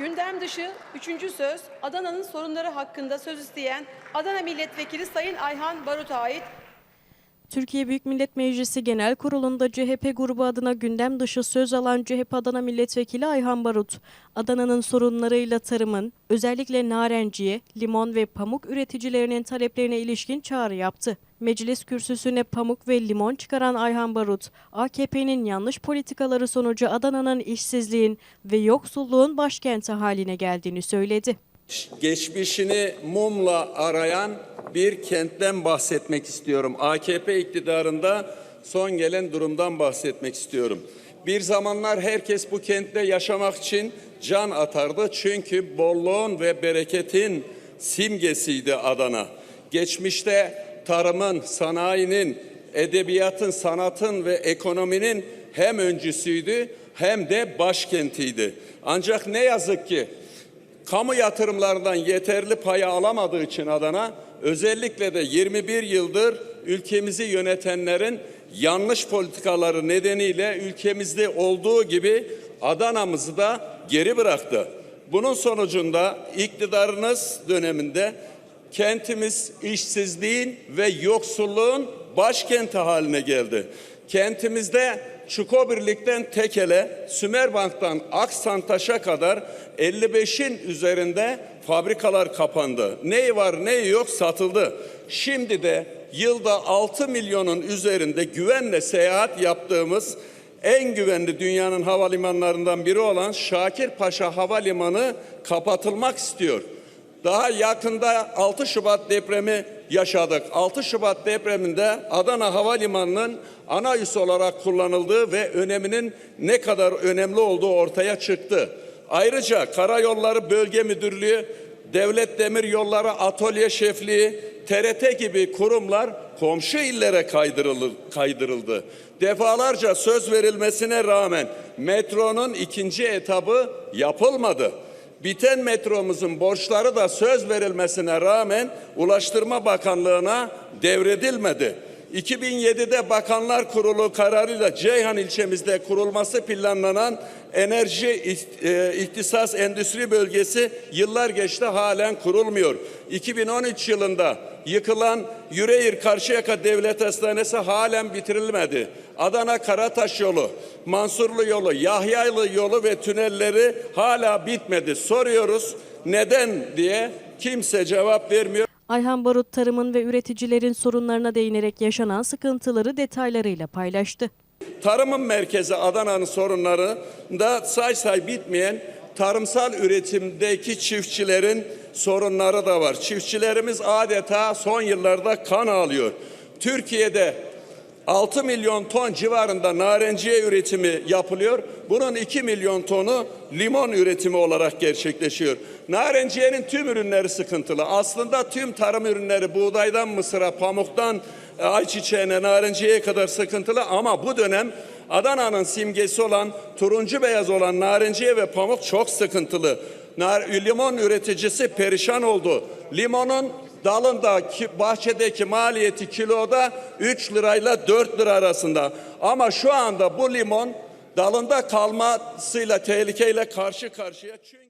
Gündem dışı üçüncü söz Adana'nın sorunları hakkında söz isteyen Adana Milletvekili Sayın Ayhan Barut'a ait. Türkiye Büyük Millet Meclisi Genel Kurulu'nda CHP grubu adına gündem dışı söz alan CHP Adana Milletvekili Ayhan Barut, Adana'nın sorunlarıyla tarımın, özellikle narenciye, limon ve pamuk üreticilerinin taleplerine ilişkin çağrı yaptı. Meclis kürsüsüne pamuk ve limon çıkaran Ayhan Barut, AKP'nin yanlış politikaları sonucu Adana'nın işsizliğin ve yoksulluğun başkenti haline geldiğini söyledi. Geçmişini mumla arayan bir kentten bahsetmek istiyorum. AKP iktidarında son gelen durumdan bahsetmek istiyorum. Bir zamanlar herkes bu kentte yaşamak için can atardı. Çünkü bolluğun ve bereketin simgesiydi Adana. Geçmişte tarımın, sanayinin, edebiyatın, sanatın ve ekonominin hem öncüsüydü hem de başkentiydi. Ancak ne yazık ki kamu yatırımlarından yeterli payı alamadığı için Adana özellikle de 21 yıldır ülkemizi yönetenlerin yanlış politikaları nedeniyle ülkemizde olduğu gibi Adana'mızı da geri bıraktı. Bunun sonucunda iktidarınız döneminde kentimiz işsizliğin ve yoksulluğun başkenti haline geldi. Kentimizde Çukobirlik'ten Tekel'e, Sümerbank'tan Aksantaş'a kadar 55'in üzerinde fabrikalar kapandı. Neyi var neyi yok satıldı. Şimdi de yılda 6 milyonun üzerinde güvenle seyahat yaptığımız en güvenli dünyanın havalimanlarından biri olan Şakirpaşa Havalimanı kapatılmak istiyor. Daha yakında 6 Şubat depremi yaşadık. 6 Şubat depreminde Adana Havalimanı'nın ana üs olarak kullanıldığı ve öneminin ne kadar önemli olduğu ortaya çıktı. Ayrıca Karayolları Bölge Müdürlüğü, Devlet Demir Yolları Atölye Şefliği, TRT gibi kurumlar komşu illere kaydırıldı. kaydırıldı. Defalarca söz verilmesine rağmen metronun ikinci etabı yapılmadı. Biten metromuzun borçları da söz verilmesine rağmen Ulaştırma Bakanlığı'na devredilmedi. 2007'de Bakanlar Kurulu kararıyla Ceyhan ilçemizde kurulması planlanan enerji e, ihtisas endüstri bölgesi yıllar geçti halen kurulmuyor. 2013 yılında yıkılan Yüreğir Karşıyaka Devlet Hastanesi halen bitirilmedi. Adana Karataş yolu, Mansurlu yolu, Yahyaylı yolu ve tünelleri hala bitmedi. Soruyoruz neden diye kimse cevap vermiyor. Ayhan Barut tarımın ve üreticilerin sorunlarına değinerek yaşanan sıkıntıları detaylarıyla paylaştı. Tarımın merkezi Adana'nın sorunlarında say say bitmeyen tarımsal üretimdeki çiftçilerin sorunları da var. Çiftçilerimiz adeta son yıllarda kan ağlıyor. Türkiye'de 6 milyon ton civarında narenciye üretimi yapılıyor. Bunun 2 milyon tonu limon üretimi olarak gerçekleşiyor. Narenciyenin tüm ürünleri sıkıntılı. Aslında tüm tarım ürünleri buğdaydan mısıra, pamuktan e, ayçiçeğine, narenciyeye kadar sıkıntılı ama bu dönem Adana'nın simgesi olan turuncu beyaz olan narenciye ve pamuk çok sıkıntılı. Nar, limon üreticisi perişan oldu. Limonun dalında ki- bahçedeki maliyeti kiloda 3 lirayla 4 lira arasında. Ama şu anda bu limon dalında kalmasıyla tehlikeyle karşı karşıya. Çünkü